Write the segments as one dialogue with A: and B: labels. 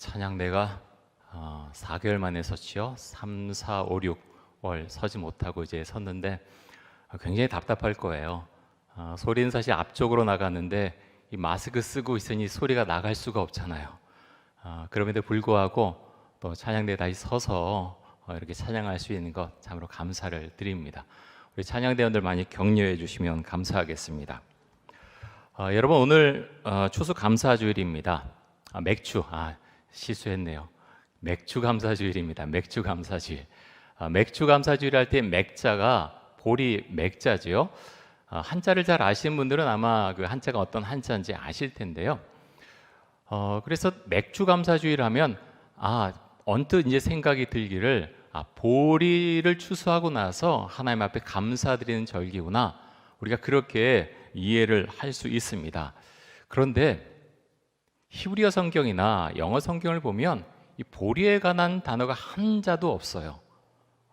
A: 찬양대가 어, 4개월 만에 섰지요. 3, 4, 5, 6월 서지 못하고 이제 섰는데 어, 굉장히 답답할 거예요. 어, 소리는 사실 앞쪽으로 나가는데 이 마스크 쓰고 있으니 소리가 나갈 수가 없잖아요. 어, 그럼에도 불구하고 또 찬양대에 다시 서서 어, 이렇게 찬양할 수 있는 것 참으로 감사를 드립니다. 우리 찬양대원들 많이 격려해 주시면 감사하겠습니다. 어, 여러분 오늘 어, 추수 감사주일입니다. 아, 맥주 아 실수했네요. 맥주 감사주일입니다. 맥주 감사주일. 아, 맥주 감사주일 할 때 맥자가 보리 맥자지요. 아, 한자를 잘 아시는 분들은 아마 그 한자가 어떤 한자인지 아실 텐데요. 어, 그래서 맥주 감사주일 하면 아 언뜻 이제 생각이 들기를 아 보리를 추수하고 나서 하나님 앞에 감사드리는 절기구나. 우리가 그렇게 이해를 할 수 있습니다. 그런데 히브리어 성경이나 영어 성경을 보면 이 보리에 관한 단어가 한 자도 없어요.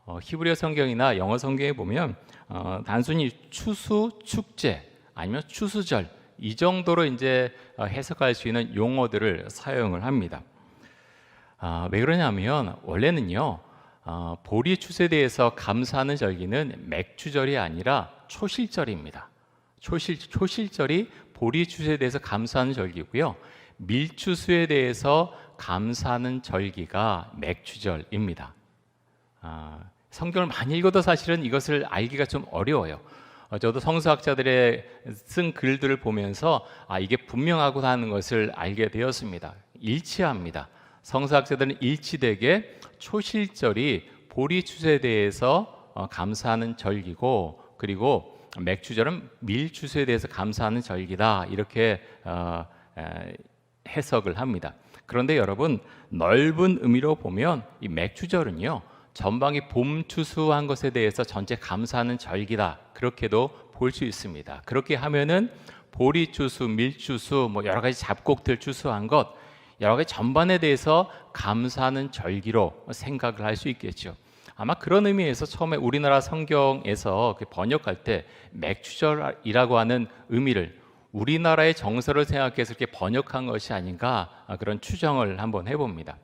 A: 어, 히브리어 성경이나 영어 성경에 보면 어, 단순히 추수 축제 아니면 추수절 이 정도로 이제 어, 해석할 수 있는 용어들을 사용을 합니다. 아, 왜 그러냐면 원래는요 어, 보리 추수에 대해서 감사하는 절기는 맥주절이 아니라 초실절입니다. 초실 초실절이 보리 추수에 대해서 감사하는 절기고요. 밀추수에 대해서 감사하는 절기가 맥주절입니다. 아, 성경을 많이 읽어도 사실은 이것을 알기가 좀 어려워요. 어, 저도 성서학자들의 쓴 글들을 보면서 아 이게 분명하고 하는 것을 알게 되었습니다. 일치합니다. 성서학자들은 일치되게 초실절이 보리 추수에 대해서 어, 감사하는 절기고 그리고 맥주절은 밀추수에 대해서 감사하는 절기다 이렇게 어, 에, 해석을 합니다. 그런데 여러분 넓은 의미로 보면 이 맥주절은요 전방이 봄 추수한 것에 대해서 전체 감사하는 절기다 그렇게도 볼 수 있습니다. 그렇게 하면은 보리 추수, 밀 추수, 뭐 여러 가지 잡곡들 추수한 것 여러 가지 전반에 대해서 감사하는 절기로 생각을 할 수 있겠죠. 아마 그런 의미에서 처음에 우리나라 성경에서 그 번역할 때 맥주절이라고 하는 의미를 우리나라의 정서를 생각해서 이렇게 번역한 것이 아닌가 그런 추정을 한번 해봅니다.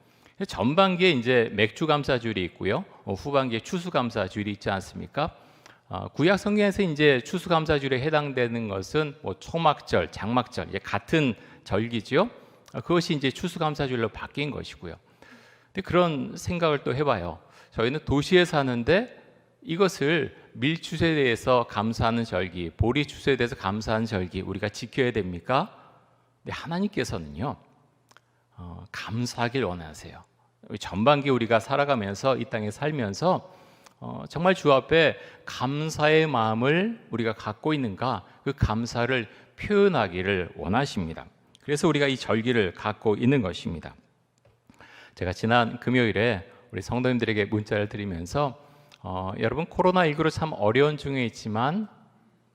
A: 전반기에 이제 맥주 감사주일이 있고요, 어, 후반기에 추수 감사주일이 있지 않습니까? 어, 구약 성경에서 이제 추수 감사주일에 해당되는 것은 뭐 초막절, 장막절 같은 절기지요. 어, 그것이 이제 추수 감사주일로 바뀐 것이고요. 그런 생각을 또 해봐요. 저희는 도시에 사는데 이것을 밀추수에 대해서 감사하는 절기, 보리 추수에 대해서 감사하는 절기 우리가 지켜야 됩니까? 근데 하나님께서는요 어, 감사하길 원하세요. 전반기 우리가 살아가면서 이 땅에 살면서 어, 정말 주 앞에 감사의 마음을 우리가 갖고 있는가 그 감사를 표현하기를 원하십니다. 그래서 우리가 이 절기를 갖고 있는 것입니다. 제가 지난 금요일에 우리 성도님들에게 문자를 드리면서 어, 여러분 코로나 19로 참 어려운 중에 있지만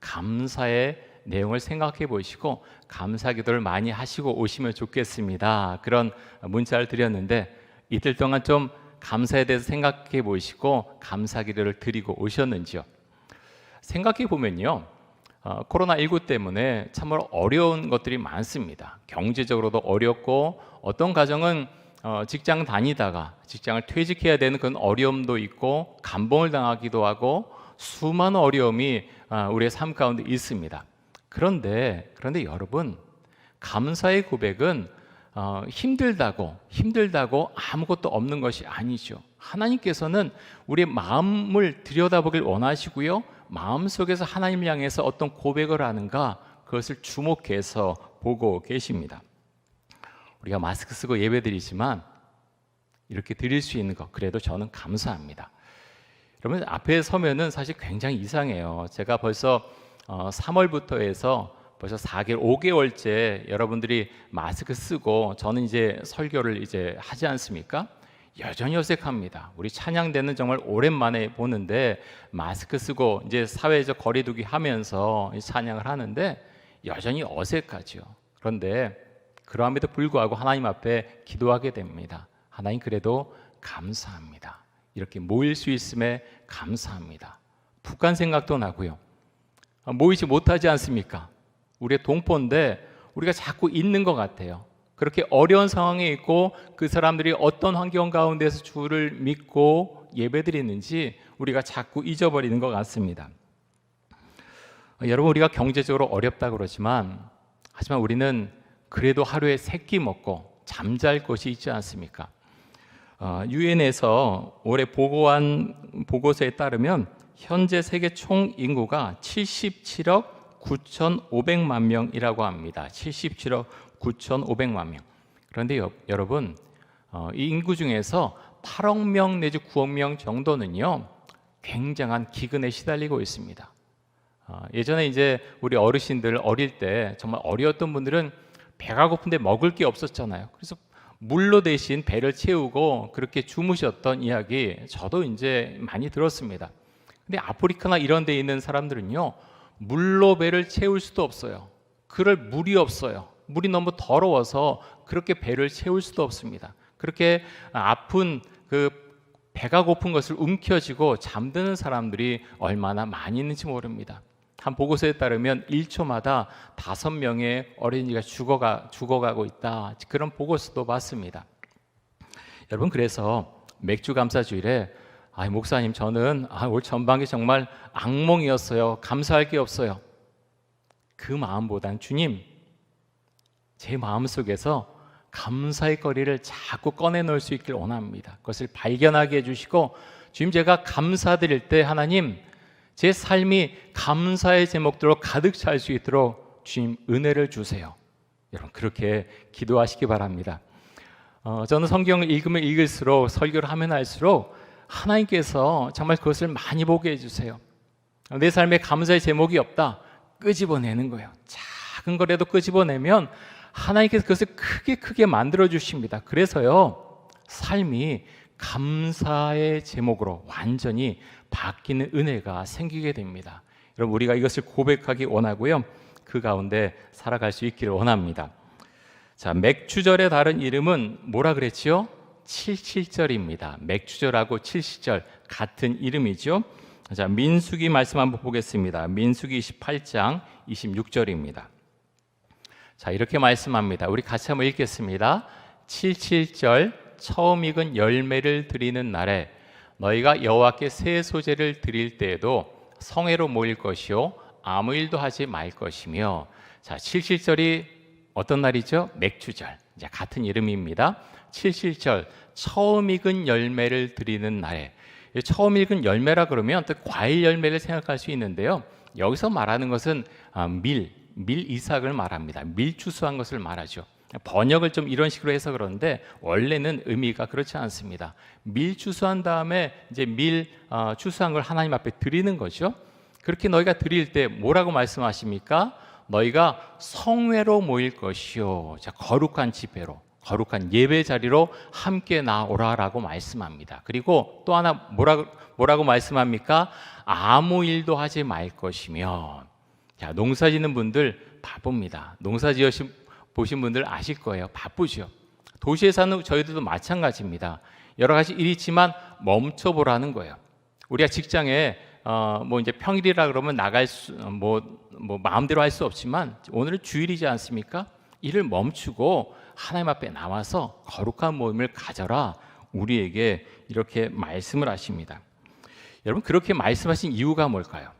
A: 감사의 내용을 생각해 보시고 감사 기도를 많이 하시고 오시면 좋겠습니다. 그런 문자를 드렸는데 이틀 동안 좀 감사에 대해서 생각해 보시고 감사 기도를 드리고 오셨는지요? 생각해 보면요. 어, 코로나19 때문에 참으로 어려운 것들이 많습니다. 경제적으로도 어렵고 어떤 가정은 어, 직장 다니다가 직장을 퇴직해야 되는 그런 어려움도 있고 감봉을 당하기도 하고 수많은 어려움이 어, 우리의 삶 가운데 있습니다. 그런데 그런데 여러분 감사의 고백은 어, 힘들다고 힘들다고 아무것도 없는 것이 아니죠. 하나님께서는 우리의 마음을 들여다보길 원하시고요. 마음 속에서 하나님을 향해서 어떤 고백을 하는가 그것을 주목해서 보고 계십니다. 우리가 마스크 쓰고 예배드리지만 이렇게 드릴 수 있는 것 그래도 저는 감사합니다. 여러분 앞에 서면은 사실 굉장히 이상해요. 제가 벌써 어, 3월부터 해서 벌써 4개월, 5개월째 여러분들이 마스크 쓰고 저는 이제 설교를 이제 하지 않습니까? 여전히 어색합니다. 우리 찬양대는 정말 오랜만에 보는데 마스크 쓰고 이제 사회적 거리두기 하면서 찬양을 하는데 여전히 어색하죠. 그런데 그러함에도 불구하고 하나님 앞에 기도하게 됩니다. 하나님 그래도 감사합니다. 이렇게 모일 수 있음에 감사합니다. 북한 생각도 나고요. 모이지 못하지 않습니까? 우리의 동포인데 우리가 자꾸 있는 것 같아요. 그렇게 어려운 상황에 있고 그 사람들이 어떤 환경 가운데서 주를 믿고 예배드리는지 우리가 자꾸 잊어버리는 것 같습니다. 어, 여러분 우리가 경제적으로 어렵다 그러지만 하지만 우리는 그래도 하루에 세 끼 먹고 잠잘 곳이 있지 않습니까? 어, 유엔에서 올해 보고한 보고서에 따르면 현재 세계 총 인구가 77억 9,500만 명이라고 합니다. 77억 9,500만 명. 그런데 여, 여러분 어, 이 인구 중에서 8억 명 내지 9억 명 정도는요 굉장한 기근에 시달리고 있습니다. 어, 예전에 이제 우리 어르신들 어릴 때 정말 어려웠던 분들은 배가 고픈데 먹을 게 없었잖아요. 그래서 물로 대신 배를 채우고 그렇게 주무셨던 이야기 저도 이제 많이 들었습니다. 근데 아프리카나 이런 데 있는 사람들은요. 물로 배를 채울 수도 없어요. 그럴 물이 없어요. 물이 너무 더러워서 그렇게 배를 채울 수도 없습니다. 그렇게 아픈 그 배가 고픈 것을 움켜쥐고 잠드는 사람들이 얼마나 많이 있는지 모릅니다. 한 보고서에 따르면 1초마다 다섯 명의 어린이가 죽어가 죽어가고 있다. 그런 보고서도 봤습니다. 여러분 그래서 맥주 감사 주일에 아 목사님 저는 아, 올 전반기 정말 악몽이었어요. 감사할 게 없어요. 그 마음보단 주님 제 마음 속에서 감사의 거리를 자꾸 꺼내 놓을 수 있길 원합니다. 그것을 발견하게 해주시고 주님 제가 감사드릴 때 하나님 제 삶이 감사의 제목들로 가득 찰 수 있도록 주님 은혜를 주세요. 여러분 그렇게 기도하시기 바랍니다. 어, 저는 성경을 읽으면 읽을수록 설교를 하면 할수록 하나님께서 정말 그것을 많이 보게 해주세요. 내 삶에 감사의 제목이 없다. 끄집어내는 거예요. 작은 거라도 끄집어내면 하나님께서 그것을 크게 크게 만들어 주십니다. 그래서요, 삶이 감사의 제목으로 완전히 바뀌는 은혜가 생기게 됩니다. 여러분 우리가 이것을 고백하기 원하고요. 그 가운데 살아갈 수 있기를 원합니다. 자, 맥주절의 다른 이름은 뭐라 그랬지요? 칠칠절입니다. 맥주절하고 칠시절 같은 이름이죠. 자, 민수기 말씀 한번 보겠습니다. 민수기 28장 26절입니다. 자, 이렇게 말씀합니다. 우리 같이 한번 읽겠습니다. 칠칠절 처음 익은 열매를 드리는 날에 너희가 여호와께 새 소재를 드릴 때에도 성회로 모일 것이요 아무 일도 하지 말 것이며 자 77절이 어떤 날이죠? 맥주절 이제 같은 이름입니다. 77절 처음 익은 열매를 드리는 날에 처음 익은 열매라 그러면 또 과일 열매를 생각할 수 있는데요. 여기서 말하는 것은 아, 밀, 밀 이삭을 말합니다. 밀 추수한 것을 말하죠. 번역을 좀 이런 식으로 해서 그러는데 원래는 의미가 그렇지 않습니다. 밀 추수한 다음에 이제 밀 어, 추수한 걸 하나님 앞에 드리는 거죠. 그렇게 너희가 드릴 때 뭐라고 말씀하십니까? 너희가 성회로 모일 것이요. 자, 거룩한 집회로, 거룩한 예배 자리로 함께 나오라라고 말씀합니다. 그리고 또 하나 뭐라고, 뭐라고 말씀합니까? 아무 일도 하지 말 것이며. 자, 농사 짓는 분들 바쁩니다. 농사 지으신 보신 분들 아실 거예요. 바쁘죠. 도시에 사는 저희들도 마찬가지입니다. 여러 가지 일이 있지만 멈춰 보라는 거예요. 우리가 직장에 어, 뭐 이제 평일이라 그러면 나갈 수, 뭐, 뭐 마음대로 할 수 없지만 오늘은 주일이지 않습니까? 일을 멈추고 하나님 앞에 나와서 거룩한 모임을 가져라. 우리에게 이렇게 말씀을 하십니다. 여러분 그렇게 말씀하신 이유가 뭘까요?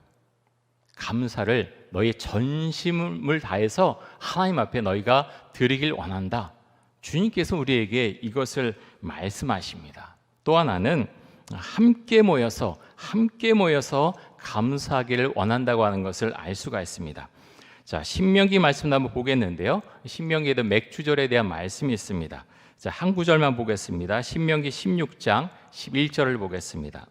A: 감사를 너희 전심을 다해서 하나님 앞에 너희가 드리길 원한다. 주님께서 우리에게 이것을 말씀하십니다. 또 하나는 함께 모여서 함께 모여서 감사하기를 원한다고 하는 것을 알 수가 있습니다. 자, 신명기 말씀 한번 보겠는데요. 신명기에도 맥주절에 대한 말씀이 있습니다. 자, 한 구절만 보겠습니다. 신명기 16장 11절을 보겠습니다.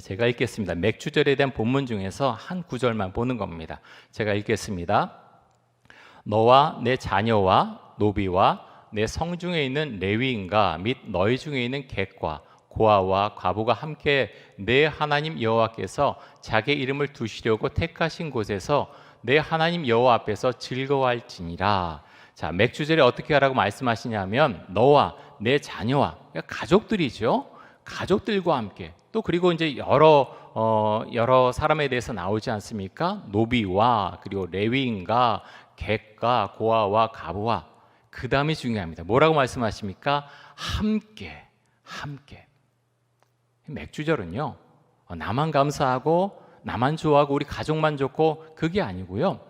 A: 제가 읽겠습니다. 맥주절에 대한 본문 중에서 한 구절만 보는 겁니다. 제가 읽겠습니다. 너와 내 자녀와 노비와 내 성중에 있는 레위인가 및 너희 중에 있는 객과 고아와 과부가 함께 내 하나님 여호와께서 자기 이름을 두시려고 택하신 곳에서 내 하나님 여호와 앞에서 즐거워할지니라. 자, 맥주절에 어떻게 하라고 말씀하시냐면 너와 내 자녀와 그러니까 가족들이죠. 가족들과 함께 또 그리고 이제 여러 어, 여러 사람에 대해서 나오지 않습니까? 노비와 그리고 레위인과 객과 고아와 가부와 그 다음이 중요합니다. 뭐라고 말씀하십니까? 함께 함께 맥주절은요 어, 나만 감사하고 나만 좋아하고 우리 가족만 좋고 그게 아니고요.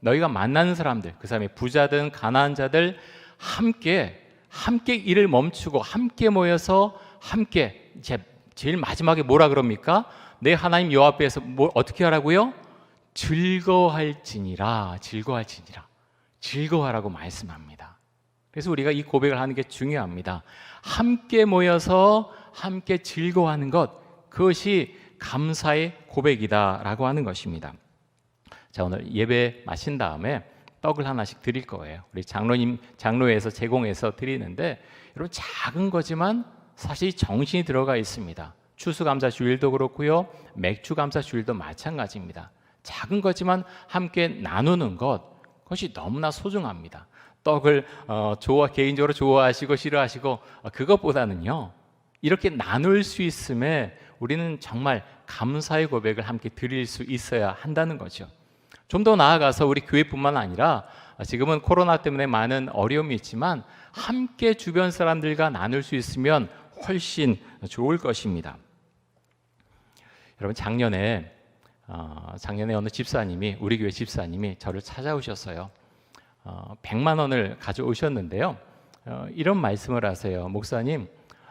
A: 너희가 만나는 사람들 그 사람이 부자든 가난한 자들 함께 함께 일을 멈추고 함께 모여서 함께 제 제일 마지막에 뭐라 그럽니까? 내 하나님 여호와 앞에서 뭐 어떻게 하라고요? 즐거워할지니라 즐거워할지니라 즐거워하라고 말씀합니다. 그래서 우리가 이 고백을 하는 게 중요합니다. 함께 모여서 함께 즐거워하는 것 그것이 감사의 고백이다라고 하는 것입니다. 자 오늘 예배 마신 다음에 떡을 하나씩 드릴 거예요. 우리 장로님 장로에서 제공해서 드리는데 여러분 작은 거지만 사실 정신이 들어가 있습니다. 추수감사 주일도 그렇고요. 맥주 감사 주일도 마찬가지입니다. 작은 거지만 함께 나누는 것 그것이 너무나 소중합니다. 떡을 어, 좋아 개인적으로 좋아하시고 싫어하시고 어, 그것보다는요. 이렇게 나눌 수 있음에 우리는 정말 감사의 고백을 함께 드릴 수 있어야 한다는 거죠. 좀 더 나아가서 우리 교회뿐만 아니라 지금은 코로나 때문에 많은 어려움이 있지만 함께 주변 사람들과 나눌 수 있으면 훨씬 좋을 것입니다. 여러분 작년에 어, 작년에 어느 집사님이 우리 교회 집사님이 저를 찾아오셨어요. 어, 100만 원을 가져오셨는데요. 어, 이런 말씀을 하세요. 목사님,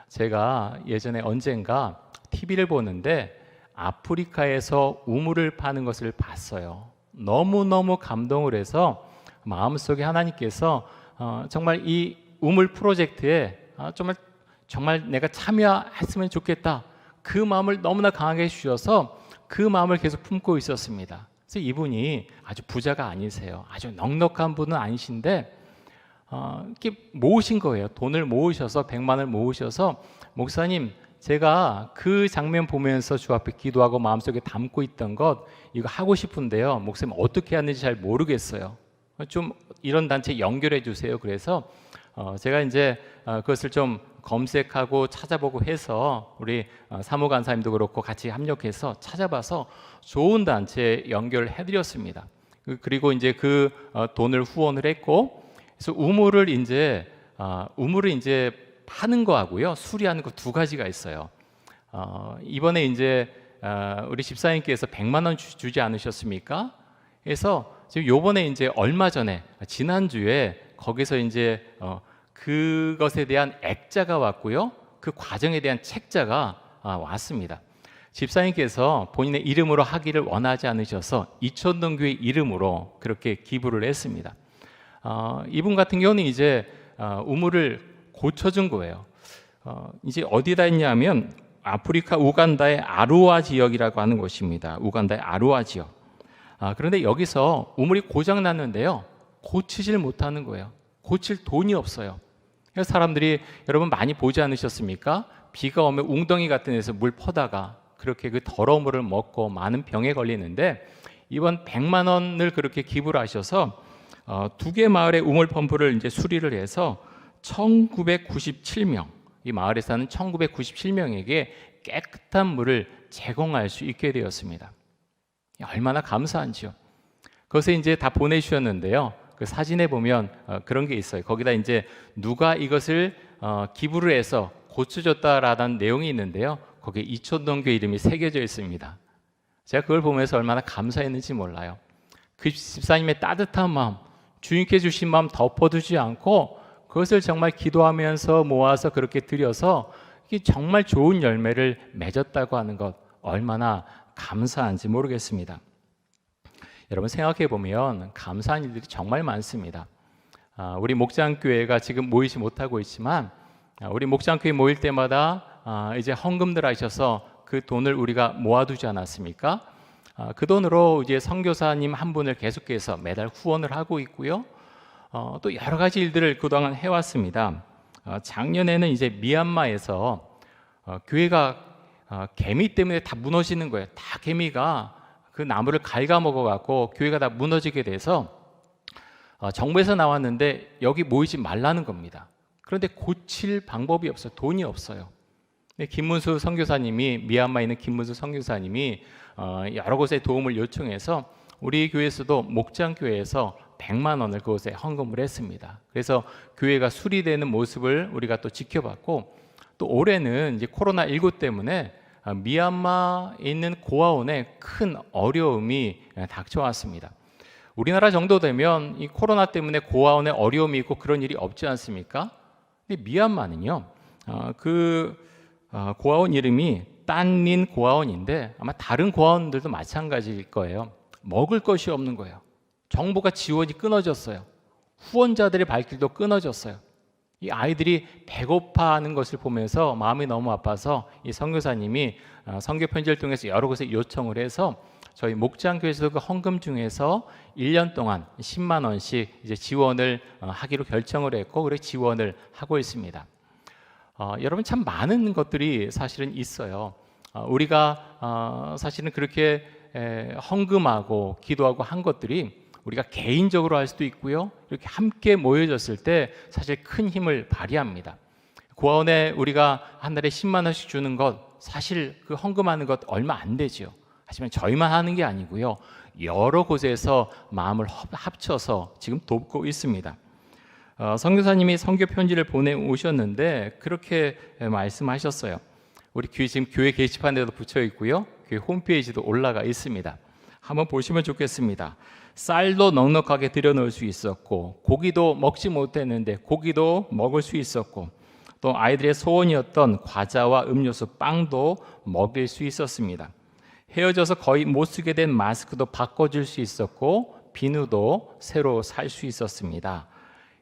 A: 제가 예전에 언젠가 TV를 보는데 아프리카에서 우물을 파는 것을 봤어요. 너무너무 감동을 해서 마음속에 하나님께서 어, 정말 이 우물 프로젝트에 어, 정말 정말 내가 참여했으면 좋겠다. 그 마음을 너무나 강하게 해주셔서 그 마음을 계속 품고 있었습니다. 그래서 이분이 아주 부자가 아니세요. 아주 넉넉한 분은 아니신데 어, 이렇게 모으신 거예요. 돈을 모으셔서 백만을 모으셔서 목사님 제가 그 장면 보면서 주 앞에 기도하고 마음속에 담고 있던 것 이거 하고 싶은데요. 목사님 어떻게 하는지 잘 모르겠어요. 좀 이런 단체 연결해 주세요. 그래서 어, 제가 이제 어, 그것을 좀 검색하고 찾아보고 해서 우리 어, 사무간사님도 그렇고 같이 합력해서 찾아봐서 좋은 단체 연결해 드렸습니다. 그- 그리고 이제 그 어, 돈을 후원을 했고 그래서 우물을 이제 어, 우물을 이제 파는 거하고요 수리하는 거 두 가지가 있어요. 어, 이번에 이제 어, 우리 집사님께서 100만 원 주, 주지 않으셨습니까? 그래서 지금 요번에 이제 얼마 전에 지난 주에 거기서 이제 어, 그것에 대한 액자가 왔고요. 그 과정에 대한 책자가 아, 왔습니다. 집사님께서 본인의 이름으로 하기를 원하지 않으셔서 이천동교의 이름으로 그렇게 기부를 했습니다. 어, 이분 같은 경우는 이제 어, 우물을 고쳐준 거예요. 어, 이제 어디다 했냐면 아프리카 우간다의 아루아 지역이라고 하는 곳입니다. 우간다의 아루아 지역. 아, 그런데 여기서 우물이 고장 났는데요. 고치질 못하는 거예요. 고칠 돈이 없어요. 사람들이 여러분 많이 보지 않으셨습니까? 비가 오면 웅덩이 같은 데서 물 퍼다가 그렇게 그 더러운 물을 먹고 많은 병에 걸리는데 이번 100만 원을 그렇게 기부를 하셔서 어, 두개 마을의 우물 펌프를 이제 수리를 해서 1997명 이 마을에 사는 1997명에게 깨끗한 물을 제공할 수 있게 되었습니다. 얼마나 감사한지요. 그것을 이제 다 보내주셨는데요. 그 사진에 보면 어, 그런 게 있어요. 거기다 이제 누가 이것을 어, 기부를 해서 고쳐줬다라는 내용이 있는데요. 거기에 이촌동 교 이름이 새겨져 있습니다. 제가 그걸 보면서 얼마나 감사했는지 몰라요. 그 집사님의 따뜻한 마음, 주님께 주신 마음 덮어두지 않고 그것을 정말 기도하면서 모아서 그렇게 드려서 이게 정말 좋은 열매를 맺었다고 하는 것 얼마나 감사한지 모르겠습니다. 여러분 생각해 보면 감사한 일들이 정말 많습니다. 아, 우리 목장교회가 지금 모이지 못하고 있지만 아, 우리 목장교회 모일 때마다 아, 이제 헌금들 하셔서 그 돈을 우리가 모아두지 않았습니까? 아, 그 돈으로 이제 선교사님 한 분을 계속해서 매달 후원을 하고 있고요. 어, 또 여러 가지 일들을 그동안 해왔습니다. 어, 작년에는 이제 미얀마에서 어, 교회가 어, 개미 때문에 다 무너지는 거예요. 다 개미가 그 나무를 갉아먹어 갖고 교회가 다 무너지게 돼서 어, 정부에서 나왔는데 여기 모이지 말라는 겁니다. 그런데 고칠 방법이 없어요. 돈이 없어요. 네, 김문수 선교사님이 미얀마에 있는 김문수 선교사님이 어, 여러 곳에 도움을 요청해서 우리 교회에서도 목장 교회에서 100만 원을 그곳에 헌금을 했습니다. 그래서 교회가 수리되는 모습을 우리가 또 지켜봤고 또 올해는 이제 코로나 19 때문에 아, 미얀마에 있는 고아원에 큰 어려움이 닥쳐왔습니다. 우리나라 정도 되면 이 코로나 때문에 고아원에 어려움이 있고 그런 일이 없지 않습니까? 근데 미얀마는요, 어, 그 어, 고아원 이름이 딴린 고아원인데 아마 다른 고아원들도 마찬가지일 거예요. 먹을 것이 없는 거예요. 정부가 지원이 끊어졌어요. 후원자들의 발길도 끊어졌어요. 이 아이들이 배고파하는 것을 보면서 마음이 너무 아파서 이 선교사님이 어, 선교 편지를 통해서 여러 곳에 요청을 해서 저희 목장교에서 그 헌금 중에서 1년 동안 10만 원씩 이제 지원을 어, 하기로 결정을 했고 그래 지원을 하고 있습니다. 어, 여러분 참 많은 것들이 사실은 있어요. 어, 우리가 어, 사실은 그렇게 에, 헌금하고 기도하고 한 것들이 우리가 개인적으로 할 수도 있고요. 이렇게 함께 모여졌을 때 사실 큰 힘을 발휘합니다. 고아원에 우리가 한 달에 10만 원씩 주는 것 사실 그 헌금하는 것 얼마 안 되지요. 하지만 저희만 하는 게 아니고요. 여러 곳에서 마음을 합쳐서 지금 돕고 있습니다. 어, 선교사님이 선교 편지를 보내 오셨는데 그렇게 말씀하셨어요. 우리 교회 지금 교회 게시판에도 붙여 있고요. 교회 홈페이지도 올라가 있습니다. 한번 보시면 좋겠습니다. 쌀도 넉넉하게 들여놓을 수 있었고 고기도 먹지 못했는데 고기도 먹을 수 있었고 또 아이들의 소원이었던 과자와 음료수, 빵도 먹일 수 있었습니다. 헤어져서 거의 못 쓰게 된 마스크도 바꿔줄 수 있었고 비누도 새로 살 수 있었습니다.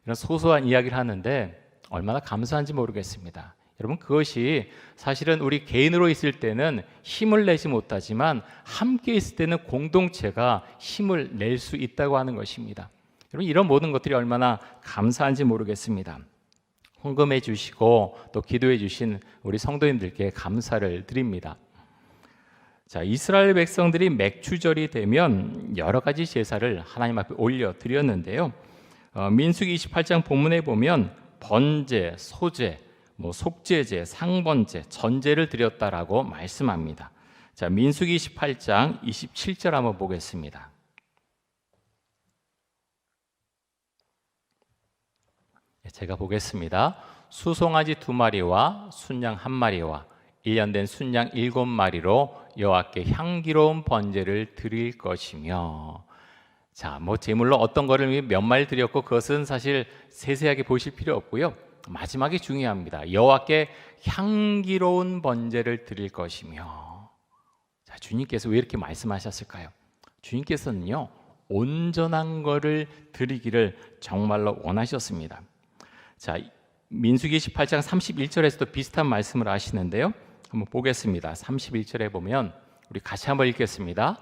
A: 이런 소소한 이야기를 하는데 얼마나 감사한지 모르겠습니다. 여러분 그것이 사실은 우리 개인으로 있을 때는 힘을 내지 못하지만 함께 있을 때는 공동체가 힘을 낼 수 있다고 하는 것입니다. 여러분 이런 모든 것들이 얼마나 감사한지 모르겠습니다. 헌금해 주시고 또 기도해 주신 우리 성도님들께 감사를 드립니다. 자, 이스라엘 백성들이 맥추절이 되면 여러 가지 제사를 하나님 앞에 올려 드렸는데요. 어, 민수기 28장 본문에 보면 번제, 소제, 뭐 속죄제, 상번제, 전제를 드렸다라고 말씀합니다. 자, 민수기 18장 27절 한번 보겠습니다. 예, 제가 보겠습니다. 수송아지 두 마리와 순양 한 마리와 1년 된 순양 일곱 마리로 여호와께 향기로운 번제를 드릴 것이며 자, 뭐 제물로 어떤 거를 몇 마리 드렸고 그것은 사실 세세하게 보실 필요 없고요. 마지막이 중요합니다. 여호와께 향기로운 번제를 드릴 것이며 자, 주님께서 왜 이렇게 말씀하셨을까요? 주님께서는요. 온전한 거를 드리기를 정말로 원하셨습니다. 자, 민수기 18장 31절에서도 비슷한 말씀을 하시는데요. 한번 보겠습니다. 31절에 보면 우리 같이 한번 읽겠습니다.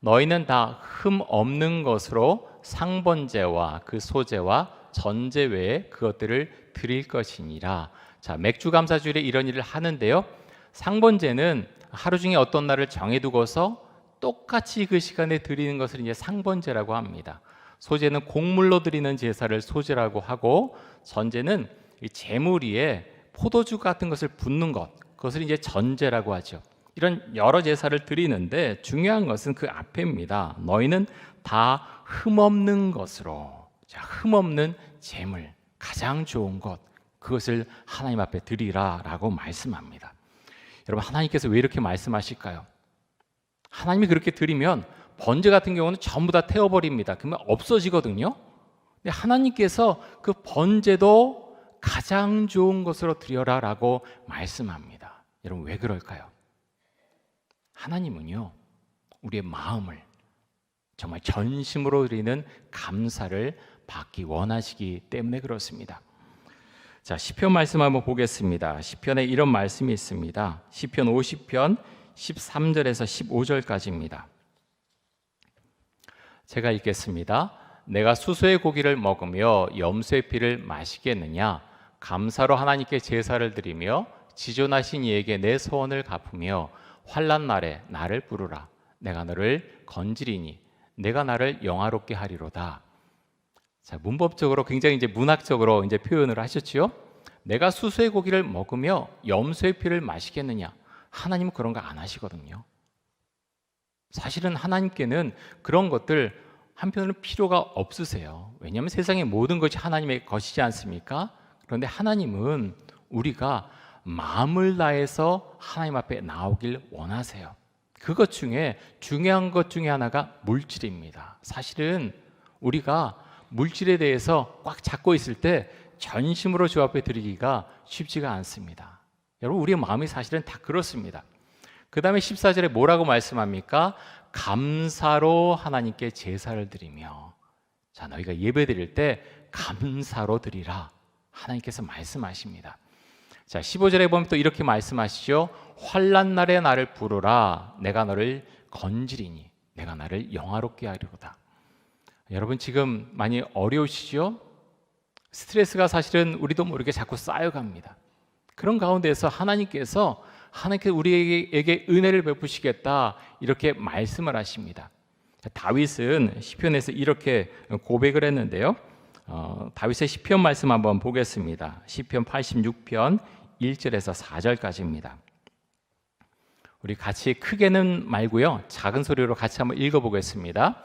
A: 너희는 다 흠 없는 것으로 상번제와 그 소제와 전제 외에 그것들을 드릴 것이니라. 자, 맥주 감사주일에 이런 일을 하는데요. 상번제는 하루 중에 어떤 날을 정해두고서 똑같이 그 시간에 드리는 것을 이제 상번제라고 합니다. 소제는 곡물로 드리는 제사를 소제라고 하고 전제는 재물 위에 포도주 같은 것을 붓는 것, 그것을 이제 전제라고 하죠. 이런 여러 제사를 드리는데 중요한 것은 그 앞에입니다. 너희는 다 흠없는 것으로, 자, 흠없는 재물, 가장 좋은 것 그것을 하나님 앞에 드리라라고 말씀합니다. 여러분 하나님께서 왜 이렇게 말씀하실까요? 하나님이 그렇게 드리면 번제 같은 경우는 전부 다 태워버립니다. 그러면 없어지거든요. 근데 하나님께서 그 번제도 가장 좋은 것으로 드려라라고 말씀합니다. 여러분 왜 그럴까요? 하나님은요 우리의 마음을 정말 전심으로 드리는 감사를 받기 원하시기 때문에 그렇습니다. 자, 시편 말씀 한번 보겠습니다. 시편에 이런 말씀이 있습니다. 시편 50편 13절에서 15절까지입니다. 제가 읽겠습니다. 내가 수소의 고기를 먹으며 염소의 피를 마시겠느냐? 감사로 하나님께 제사를 드리며 지존하신 이에게 내 소원을 갚으며 환란 날에 나를 부르라. 내가 너를 건지리니 내가 나를 영화롭게 하리로다. 자, 문법적으로 굉장히 이제 문학적으로 이제 표현을 하셨지요. 내가 수수의 고기를 먹으며 염소의 피를 마시겠느냐? 하나님은 그런 거 안 하시거든요. 사실은 하나님께는 그런 것들 한편으로는 필요가 없으세요. 왜냐하면 세상의 모든 것이 하나님의 것이지 않습니까? 그런데 하나님은 우리가 마음을 다해서 하나님 앞에 나오길 원하세요. 그것 중에 중요한 것 중에 하나가 물질입니다. 사실은 우리가 물질에 대해서 꽉 잡고 있을 때 전심으로 주 앞에 드리기가 쉽지가 않습니다. 여러분 우리의 마음이 사실은 다 그렇습니다. 그 다음에 14절에 뭐라고 말씀합니까? 감사로 하나님께 제사를 드리며 자 너희가 예배 드릴 때 감사로 드리라 하나님께서 말씀하십니다. 자 15절에 보면 또 이렇게 말씀하시죠. 환란 날에 나를 부르라 내가 너를 건지리니 내가 나를 영화롭게 하리로다. 여러분 지금 많이 어려우시죠? 스트레스가 사실은 우리도 모르게 자꾸 쌓여갑니다. 그런 가운데서 하나님께서 하나님께 우리에게 은혜를 베푸시겠다 이렇게 말씀을 하십니다. 다윗은 시편에서 이렇게 고백을 했는데요. 어, 다윗의 시편 말씀 한번 보겠습니다. 시편 86편 1절에서 4절까지입니다. 우리 같이 크게는 말고요. 작은 소리로 같이 한번 읽어 보겠습니다.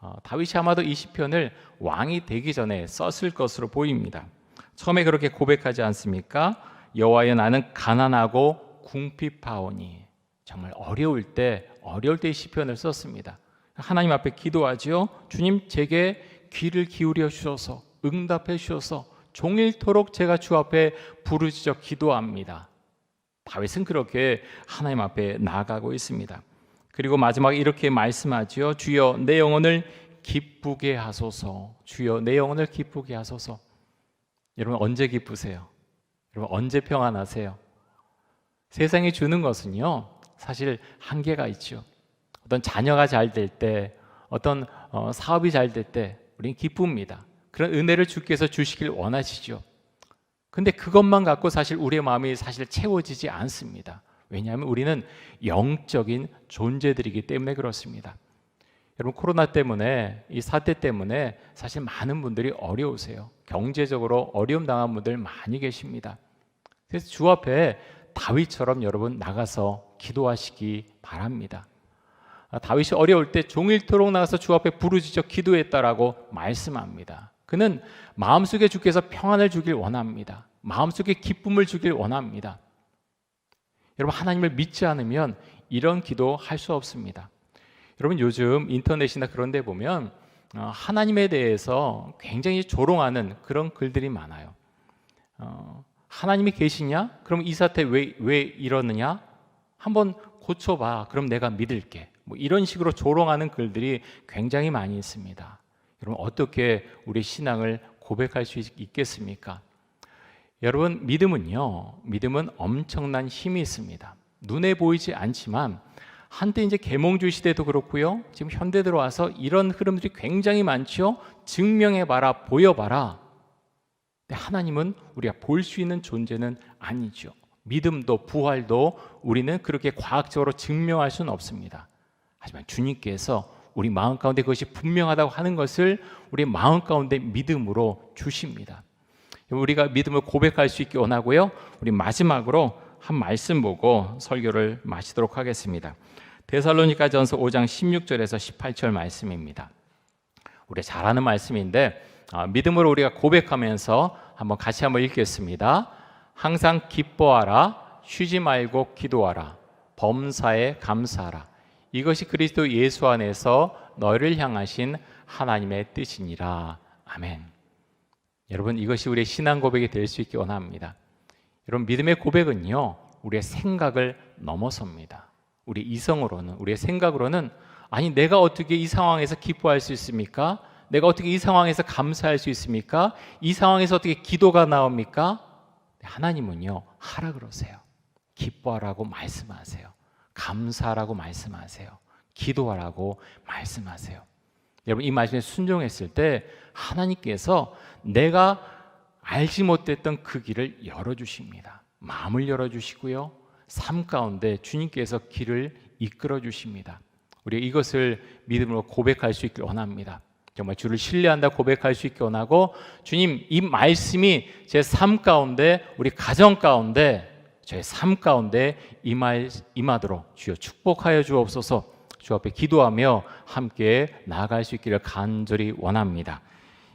A: 어, 다윗이 아마도 이 시편을 왕이 되기 전에 썼을 것으로 보입니다. 처음에 그렇게 고백하지 않습니까? 여호와여 나는 가난하고 궁핍하오니 정말 어려울 때 어려울 때 이 시편을 썼습니다. 하나님 앞에 기도하지요. 주님 제게 귀를 기울여 주셔서 응답해 주셔서 종일토록 제가 주 앞에 부르짖어 기도합니다. 다윗은 그렇게 하나님 앞에 나아가고 있습니다. 그리고 마지막에 이렇게 말씀하지요. 주여 내 영혼을 기쁘게 하소서. 주여 내 영혼을 기쁘게 하소서. 여러분 언제 기쁘세요? 여러분 언제 평안하세요? 세상이 주는 것은요. 사실 한계가 있죠. 어떤 자녀가 잘 될 때, 어떤 어, 사업이 잘 될 때 우리는 기쁩니다. 그런 은혜를 주께서 주시길 원하시죠. 근데 그것만 갖고 사실 우리의 마음이 사실 채워지지 않습니다. 왜냐하면 우리는 영적인 존재들이기 때문에 그렇습니다. 여러분 코로나 때문에 이 사태 때문에 사실 많은 분들이 어려우세요. 경제적으로 어려움 당한 분들 많이 계십니다. 그래서 주 앞에 다윗처럼 여러분 나가서 기도하시기 바랍니다. 아, 다윗이 어려울 때 종일토록 나가서 주 앞에 부르짖어 기도했다라고 말씀합니다. 그는 마음속에 주께서 평안을 주길 원합니다. 마음속에 기쁨을 주길 원합니다. 여러분 하나님을 믿지 않으면 이런 기도 할 수 없습니다. 여러분 요즘 인터넷이나 그런 데 보면 어, 하나님에 대해서 굉장히 조롱하는 그런 글들이 많아요. 어, 하나님이 계시냐? 그럼 이 사태 왜, 왜 이러느냐? 한번 고쳐봐. 그럼 내가 믿을게. 뭐 이런 식으로 조롱하는 글들이 굉장히 많이 있습니다. 여러분 어떻게 우리 신앙을 고백할 수 있겠습니까? 여러분 믿음은요. 믿음은 엄청난 힘이 있습니다. 눈에 보이지 않지만 한때 이제 계몽주 시대도 그렇고요. 지금 현대 들어와서 이런 흐름들이 굉장히 많죠. 증명해 봐라, 보여 봐라. 근데 하나님은 우리가 볼 수 있는 존재는 아니죠. 믿음도 부활도 우리는 그렇게 과학적으로 증명할 수는 없습니다. 하지만 주님께서 우리 마음 가운데 그것이 분명하다고 하는 것을 우리 마음 가운데 믿음으로 주십니다. 우리가 믿음을 고백할 수 있게 원하고요. 우리 마지막으로 한 말씀 보고 설교를 마치도록 하겠습니다. 데살로니가 전서 5장 16절에서 18절 말씀입니다. 우리 잘 아는 말씀인데 아, 믿음으로 우리가 고백하면서 한번 같이 한번 읽겠습니다. 항상 기뻐하라, 쉬지 말고 기도하라, 범사에 감사하라. 이것이 그리스도 예수 안에서 너를 향하신 하나님의 뜻이니라. 아멘. 여러분 이것이 우리의 신앙 고백이 될 수 있기 원합니다. 여러분 믿음의 고백은요 우리의 생각을 넘어섭니다. 우리 이성으로는 우리의 생각으로는 아니 내가 어떻게 이 상황에서 기뻐할 수 있습니까? 내가 어떻게 이 상황에서 감사할 수 있습니까? 이 상황에서 어떻게 기도가 나옵니까? 하나님은요 하라 그러세요. 기뻐하라고 말씀하세요. 감사라고 말씀하세요. 기도하라고 말씀하세요. 여러분 이 말씀에 순종했을 때 하나님께서 내가 알지 못했던 그 길을 열어 주십니다. 마음을 열어 주시고요. 삶 가운데 주님께서 길을 이끌어 주십니다. 우리 이것을 믿음으로 고백할 수 있길 원합니다. 정말 주를 신뢰한다 고백할 수 있게 원하고 주님 이 말씀이 제 삶 가운데 우리 가정 가운데 저의 삶 가운데 임할, 임하도록 주여 축복하여 주옵소서 주 앞에 기도하며 함께 나아갈 수 있기를 간절히 원합니다.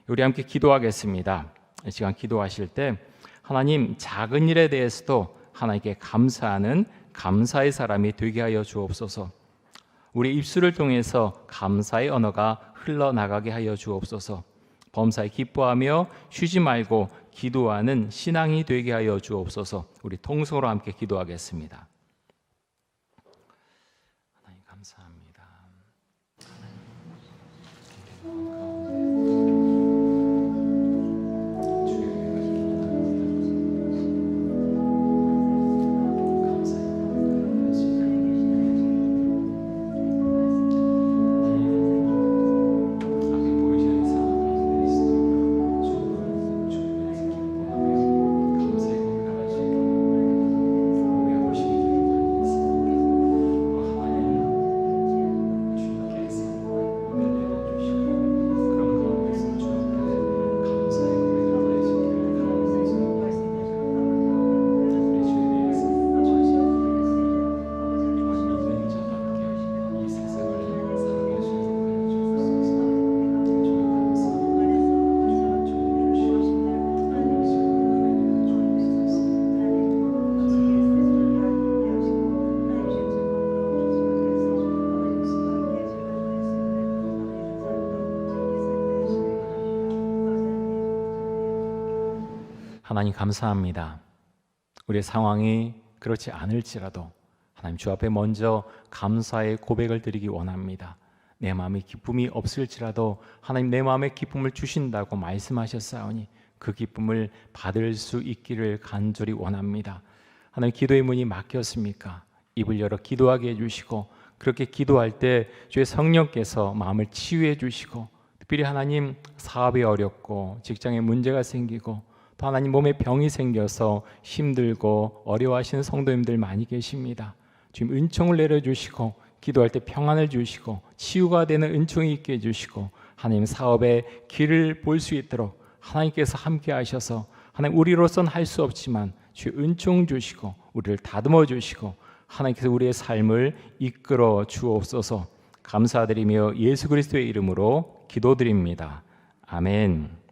A: 우리 함께 기도하겠습니다. 이 시간 기도하실 때 하나님 작은 일에 대해서도 하나님께 감사하는 감사의 사람이 되게 하여 주옵소서. 우리 입술을 통해서 감사의 언어가 흘러나가게 하여 주옵소서. 범사에 기뻐하며 쉬지 말고 기도하는 신앙이 되게 하여 주옵소서. 우리 통성으로 함께 기도하겠습니다. 하나님 감사합니다. 우리의 상황이 그렇지 않을지라도 하나님 주 앞에 먼저 감사의 고백을 드리기 원합니다. 내 마음에 기쁨이 없을지라도 하나님 내 마음에 기쁨을 주신다고 말씀하셨사오니 그 기쁨을 받을 수 있기를 간절히 원합니다. 하나님 기도의 문이 막혔습니까? 입을 열어 기도하게 해주시고 그렇게 기도할 때 주의 성령께서 마음을 치유해 주시고 특별히 하나님 사업이 어렵고 직장에 문제가 생기고 또 하나님 몸에 병이 생겨서 힘들고 어려워하시는 성도님들 많이 계십니다. 지금 은총을 내려주시고 기도할 때 평안을 주시고 치유가 되는 은총이 있게 해주시고 하나님 사업의 길을 볼 수 있도록 하나님께서 함께 하셔서 하나님 우리로선 할 수 없지만 주 은총 주시고 우리를 다듬어 주시고 하나님께서 우리의 삶을 이끌어 주옵소서 감사드리며 예수 그리스도의 이름으로 기도드립니다. 아멘.